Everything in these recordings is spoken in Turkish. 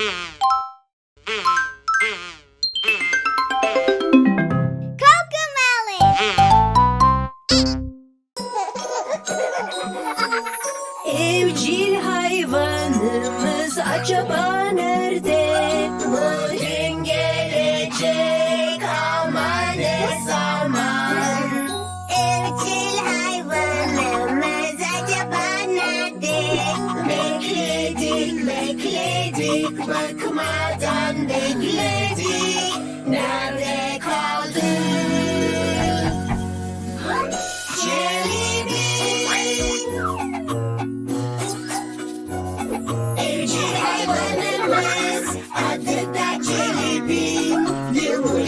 Yeah.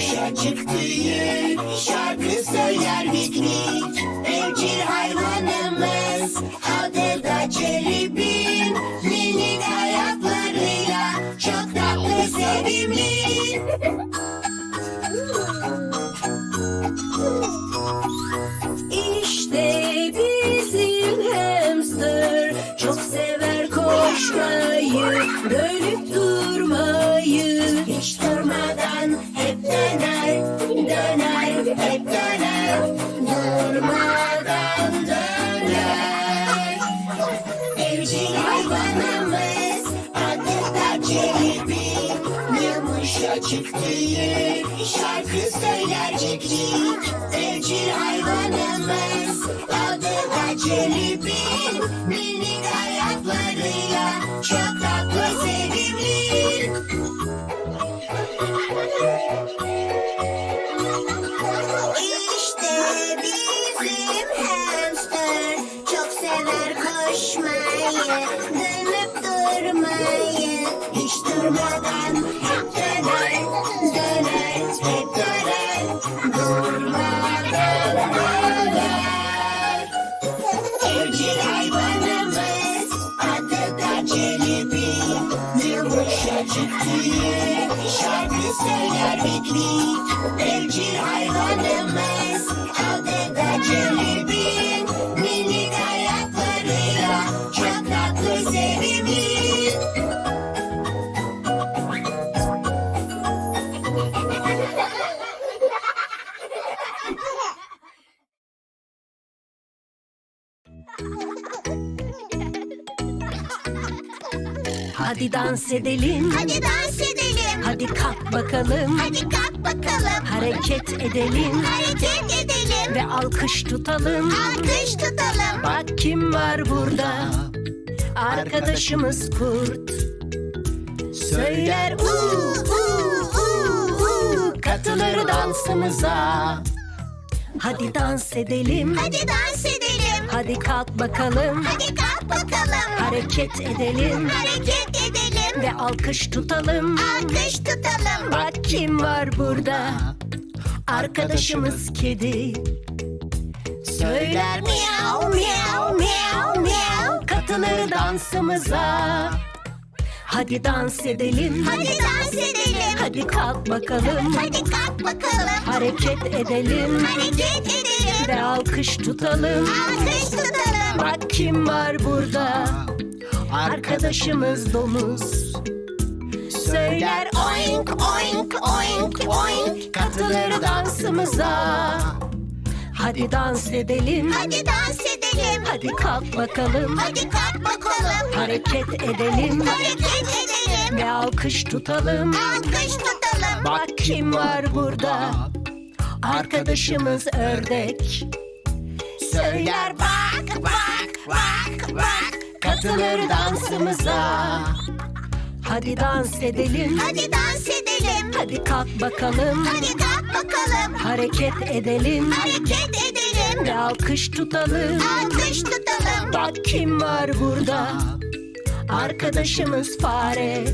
Yumuşacık tüyü şarkı Tüyü şarkı söyler cik cik. Evcil hayvanımız adı da Celebi. Minik ayaklarıyla çok tatlı sevimli. Dönüp durmayı. Hiç durmadan hep döner, hep döner. Durmadan döner. Evcil hayvanımız adı da Celebi Yumuşacık tüyü şarkı söyler vik Evcil hayvanımız adı da dans edelim Hadi dans edelim. Hadi kalk bakalım Hadi kalk bakalım. Hareket edelim Hareket edelim. ve alkış tutalım Alkış tutalım. Bak kim var burada Arkadaşımız kurt Söyler uuu uuu uuu Katılır dansımıza Hadi dans edelim Hadi dans edelim. Hadi kalk bakalım Hadi kalk bakalım. Hareket edelim Hareket edelim. ve alkış tutalım Alkış tutalım. Bak kim var burada Arkadaşımız kedi Söyler miyav miyav miyav miyav Katılır dansımıza Hadi dans edelim Hadi dans edelim. Hadi kalk bakalım Hadi kalk bakalım. Hareket edelim Hareket edelim. Ve alkış tutalım Alkış tutalım. Bak kim var burada Arkadaşımız domuz Söyler oink oink oink oink Katılır dansımıza Hadi dans edelim Hadi dans edelim. Hadi kalk bakalım Hadi kalk bakalım. Hareket edelim Hareket edelim. ve alkış tutalım Alkış tutalım. Bak kim var burada Arkadaşımız ördek. Söyler bak bak bak bak. Katılır dansımıza. Hadi dans edelim. Hadi dans edelim. Hadi kalk bakalım. Hadi kalk bakalım. Hareket edelim. Hareket edelim. ve alkış tutalım. Alkış tutalım. Bak kim var burada. Arkadaşımız fare.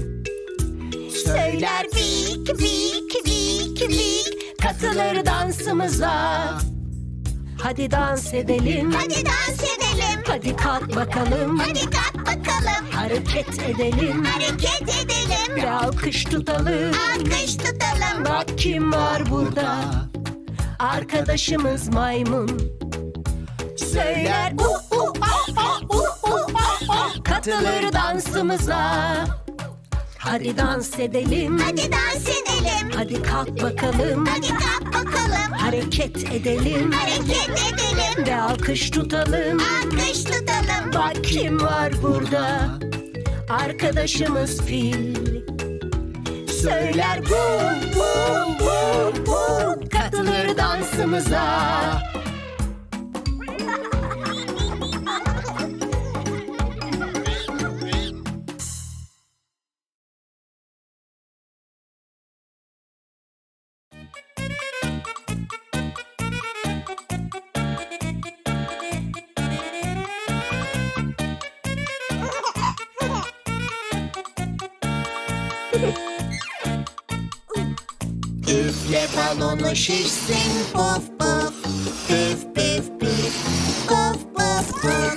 Söyler vik vik vik vik Katılır dansımıza. Hadi dans edelim. Hadi dans edelim. Hadi kalk bakalım. Hadi kalk bakalım. Hareket edelim. Hareket edelim. ve alkış tutalım. Alkış tutalım. Bak kim var burada. Arkadaşımız maymun. Söyler u u a a u u a a. Katılır dansımıza Hadi dans edelim. Hadi dans edelim. Hadi kalk bakalım. Hadi kalk bakalım. Hareket edelim. Hareket edelim. Ve alkış tutalım. Alkış tutalım. Bak kim var burada? Arkadaşımız fil. Söyler bum bum bum bum. Katılır dansımıza. Balonu şişsin. Puf puf. Püf püf püf. Puf puf puf.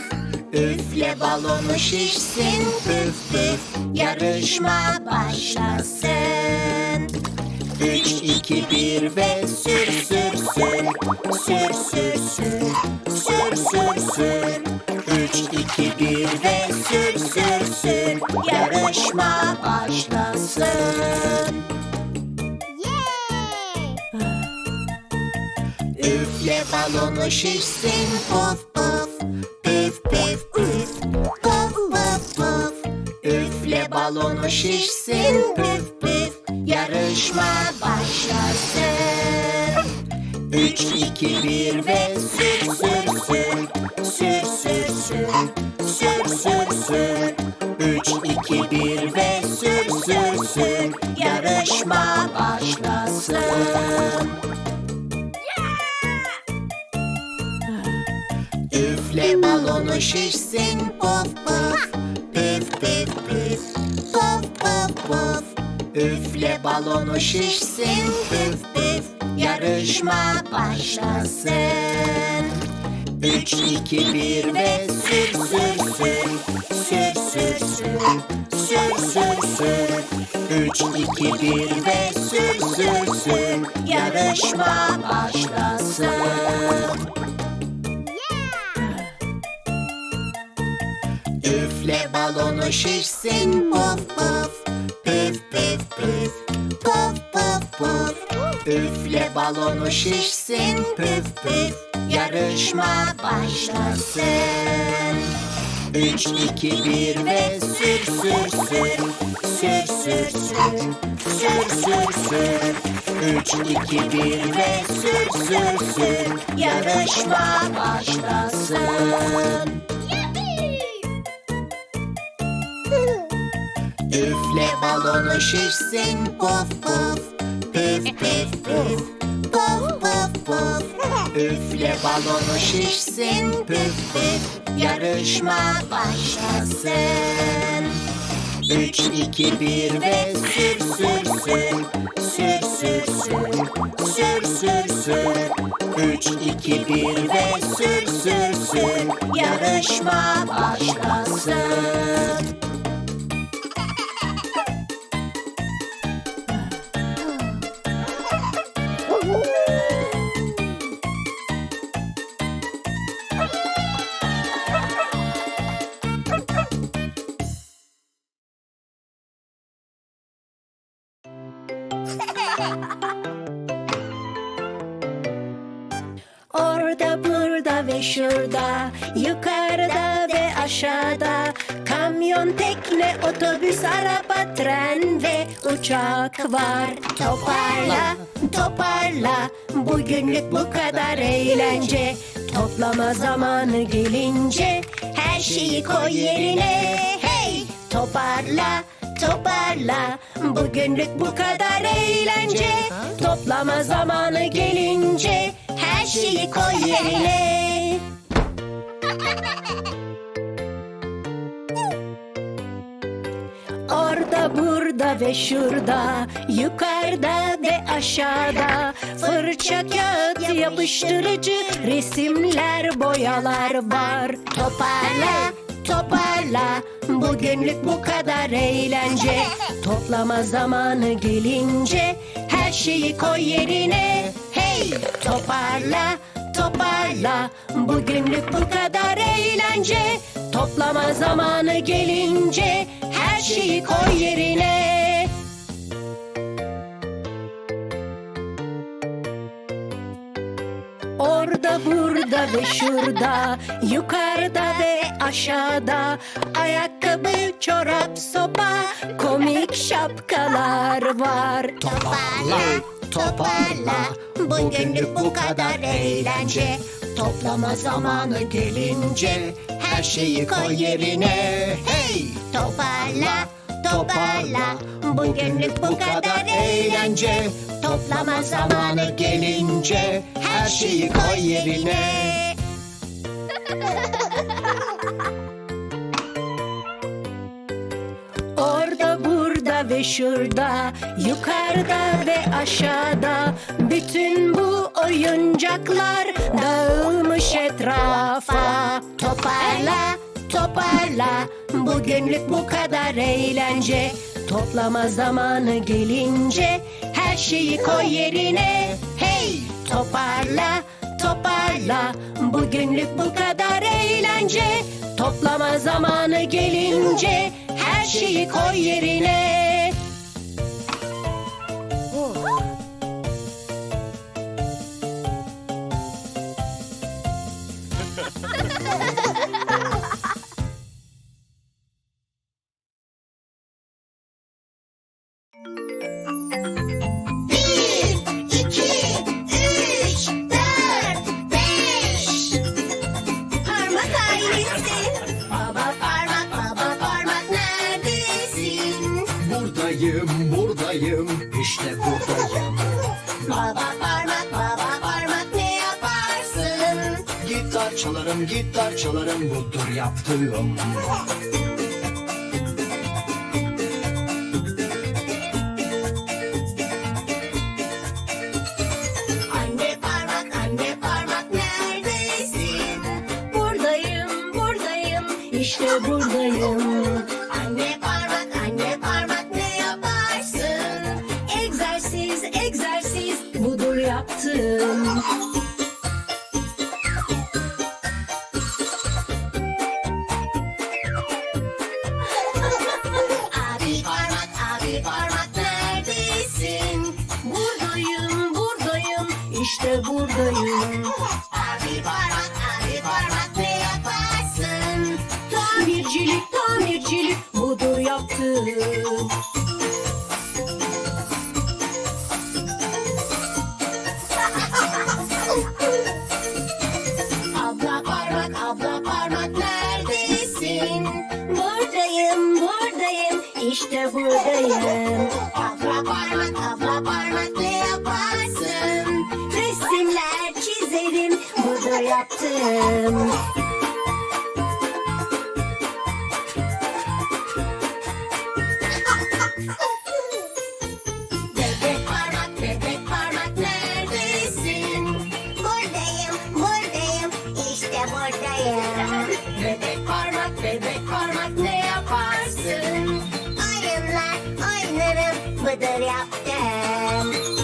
Üfle balonu şişsin. Püf püf. Yarışma başlasın. Üç, iki, bir ve sür sür sür. Sür sür sür. Sür sür sür. Üç, iki, bir ve sür sür sür. Yarışma başlasın Üfle balonu şişsin puf puf. Püf püf püf Puf puf puf. Üfle balonu şişsin püf püf Yarışma başlasın. Üç, iki, bir ve sür sür sür. Sür sür sür. Sür sür sür. Üç, iki, bir ve sür sür sür. Yarışma başlasın şişsin puf puf Püf püf püf. Puf puf puf Üfle balonu şişsin. Püf püf. Yarışma başlasın. Üç, iki, bir ve sür sür sür. Sür sür sür. Sür sür sür. Üç, iki, bir ve sür sür sür. Yarışma başlasın balonu şişsin. Puf puf Püf püf püf. Puf puf puf Üfle balonu şişsin. Püf püf Yarışma başlasın. Üç, iki, bir ve sür sür sür. Sür sür sür. Sür sür sür. Üç, iki, bir ve sür sür sür. Yarışma başlasın Üfle balonu şişsin puf puf. Püf püf püf. Puf puf puf. Üfle balonu şişsin püf püf. Yarışma başlasın. Üç, iki, bir ve sür sür sür. Sür sür sür. Sür sür sür. Üç, iki, bir ve sür sür sür. Yarışma başlasın Orada burada ve şurada Yukarıda ve aşağıda. Kamyon, tekne, otobüs, araba, tren ve uçak var. Toparla, toparla Bugünlük bu kadar eğlence. Toplama zamanı gelince Her şeyi koy yerine. Hey! Toparla, toparla. Bugünlük bu kadar eğlence. Toplama zamanı gelince Her şeyi koy yerine. Orada burada ve şurada Yukarıda ve aşağıda Fırça kağıt yapıştırıcı Resimler boyalar var. Toparla toparla. Bugünlük bu kadar eğlence. Toplama zamanı gelince Her şeyi koy yerine. Hey toparla toparla. Bugünlük bu kadar eğlence. Toplama zamanı gelince her şeyi koy yerine. Orada ve şurada Yukarıda ve aşağıda. Ayakkabı, çorap, sopa Komik şapkalar var. Toparla, toparla. Bugünlük bu kadar eğlence. Toplama zamanı gelince Her şeyi koy yerine. Hey! Toparla, toparla. Bugünlük bu kadar eğlence. Toplama zamanı gelince Her şeyi koy yerine. Orada burada ve şurada Yukarıda ve aşağıda Bütün bu oyuncaklar Dağılmış etrafa. Toparla toparla. Bugünlük bu kadar eğlence. Toplama zamanı gelince Her şeyi koy yerine. Hey toparla toparla. Bugünlük bu kadar eğlence. Toplama zamanı gelince Her şeyi koy yerine 这里好 yaptım Abla parmak, abla parmak neredesin? Buradayım buradayım işte buradayım Abla parmak, abla parmak ne yaparsın? Resimler çizerim budur yaptım Bıdır yaptım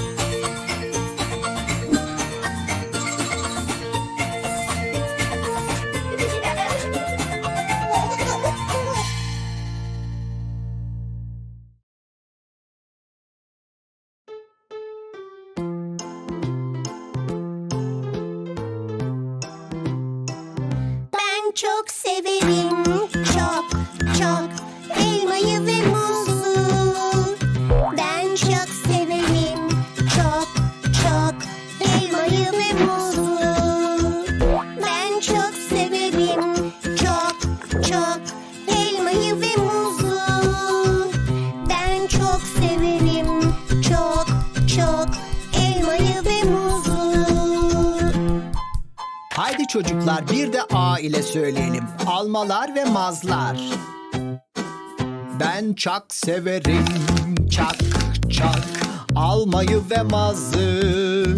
Haydi çocuklar bir de A ile söyleyelim. Almalar ve mazlar. Ben çok severim çak çak almayı ve mazı.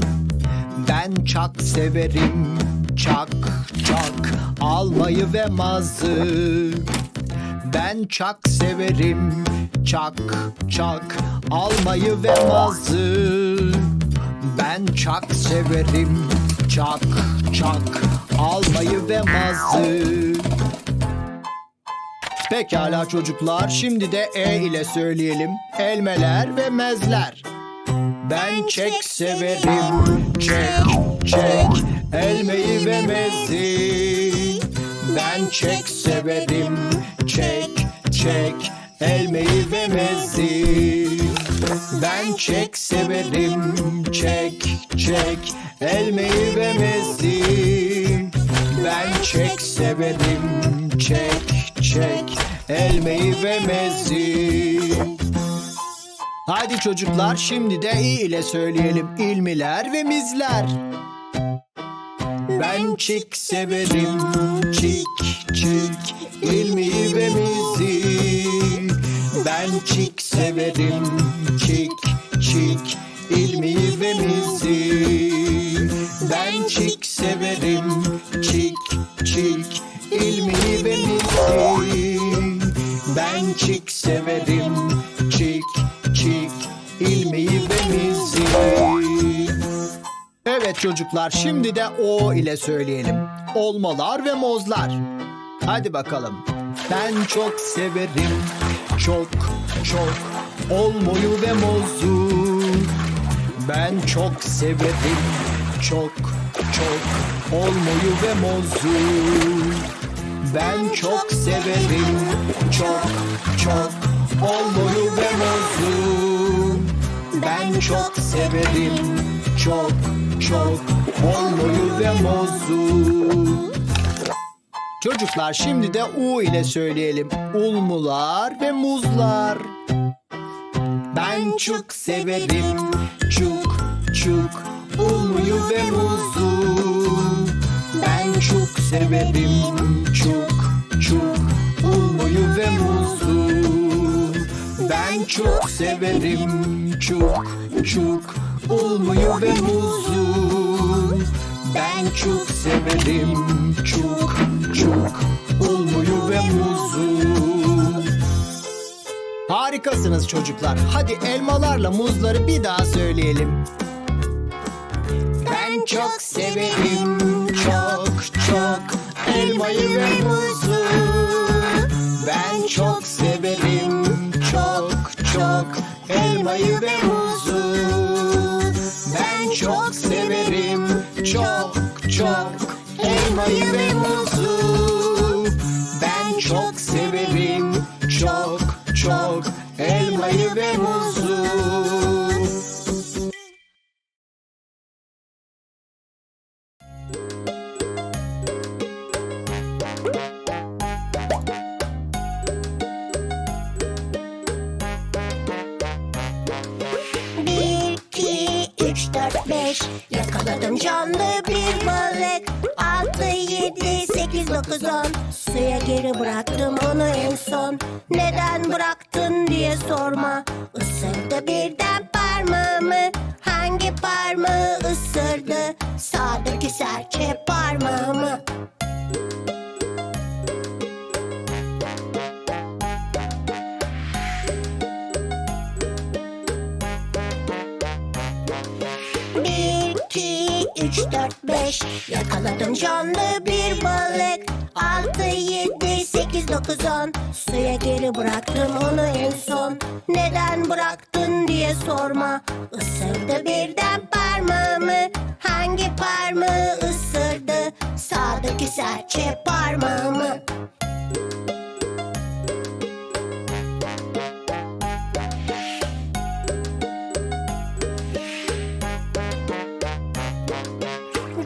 Ben çok severim çak çak almayı ve mazı. Ben çok severim çak çak almayı ve mazı. Ben çok severim çak çak almayı ve mazı. Pekala çocuklar, şimdi de E ile söyleyelim. Elmeler ve mezler. Ben çek severim, çek, çek, elmeyi ve mezi. Ben çek severim, çek, çek, elmeyi ve mezi. Ben çek severim, çek, çek, elmeyi ve mezi. Ben çek severim, çek, çek, elmeyi ve mezi. Hadi çocuklar şimdi de i ile söyleyelim. İlmiler ve mizler. Ben çik severim, çik çik, ilmiyi ve mizi. Ben çik severim, çik çik, ilmiyi ve mizi. Ben çik severim, çik çik, ilmiyi ve mizi. Ben çik severim, çik çik, ilmiyi ve mizi. Evet çocuklar şimdi de o ile söyleyelim. Olmalar ve mozlar. Hadi bakalım. Ben çok severim. Çok çok olmoyu ve mozu. Ben çok severim. Çok çok olmoyu ve mozu. Ben çok severim. Çok çok olmoyu ve mozu. Ben çok severim çok çok olmoyu ve mozu. Çocuklar şimdi de U ile söyleyelim. Ulmular ve muzlar. Ben çok severim çok çok ulmuyu ve muzu. Ben çok severim çok çok ulmuyu ve muzu. Ben çok severim çok çok olmuyu ve muzu. Ben çok severim çok çok olmuyu ve muzu. Harikasınız çocuklar. Hadi elmalarla muzları bir daha söyleyelim. Çok severim çok çok elmayı ve muzu. Ben çok severim çok çok elmayı ve muzu. Ben çok severim çok çok elmayı ve muzu. On Suya geri bıraktım onu en son. Neden bıraktın diye sorma. Isırdı birden parmağımı. Hangi parmağı ısırdı? Sağdaki serçe parmağımı. Bir, iki, üç, dört, beş. Yakaladım canlı bir balık Altı, yedi, sekiz, dokuz, on. Suya geri bıraktım onu en son. Neden bıraktın diye sorma. Isırdı birden parmağımı. Hangi parmağı ısırdı? Sağdaki serçe parmağımı.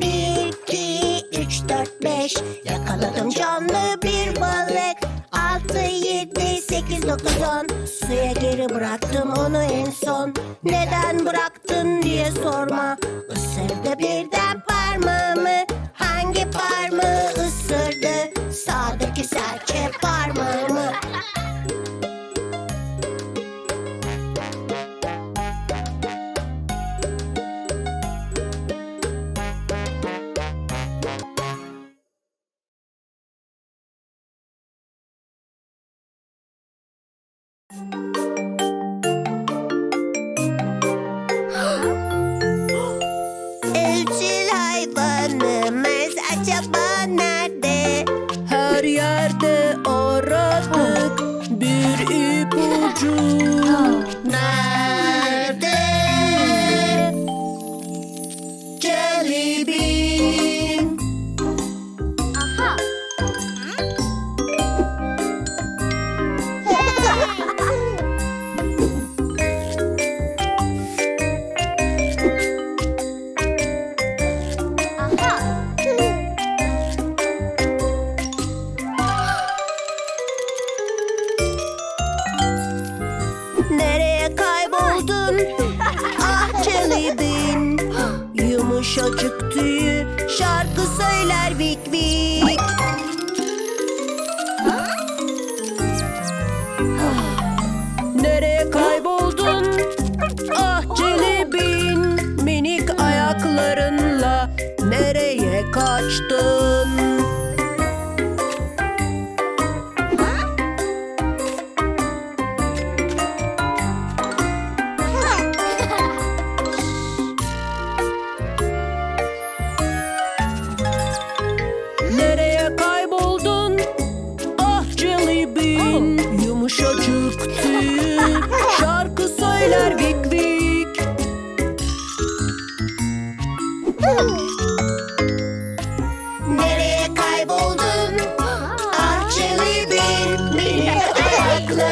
Bir, iki, üç, dört, beş Yakaladım canlı bir balık. Altı, yedi, sekiz, dokuz, on. Suya geri bıraktım onu en son. Neden bıraktın diye sorma. Isırdı birden parmağımı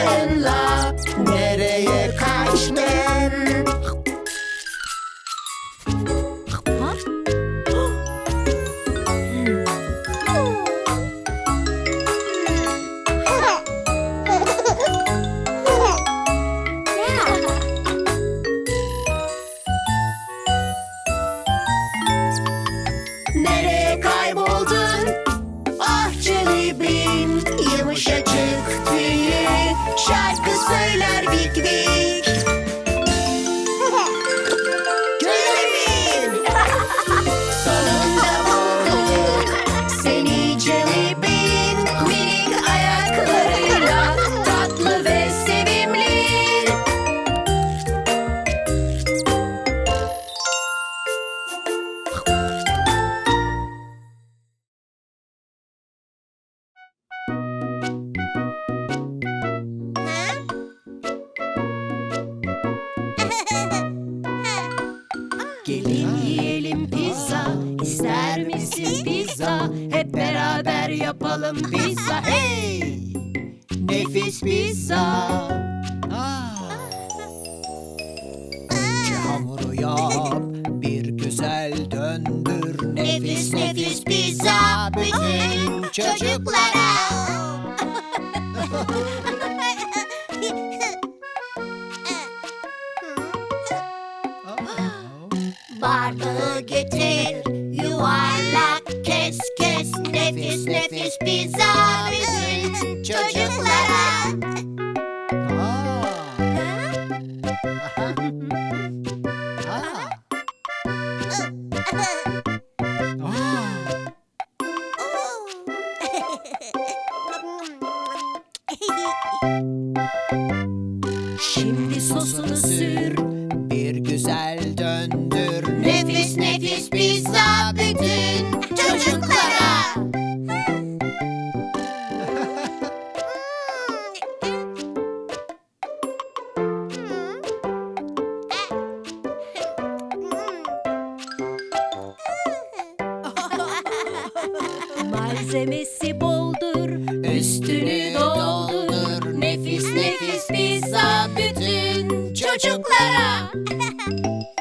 in love. Yapalım pizza hey. Nefis pizza. Önce hamuru yap, bir güzel döndür. Nefis nefis pizza bütün çocuklara. Bardağı getir, yuvarlak Malzemesi boldur. Üstünü doldur. Nefis nefis pizza bütün çocuklara.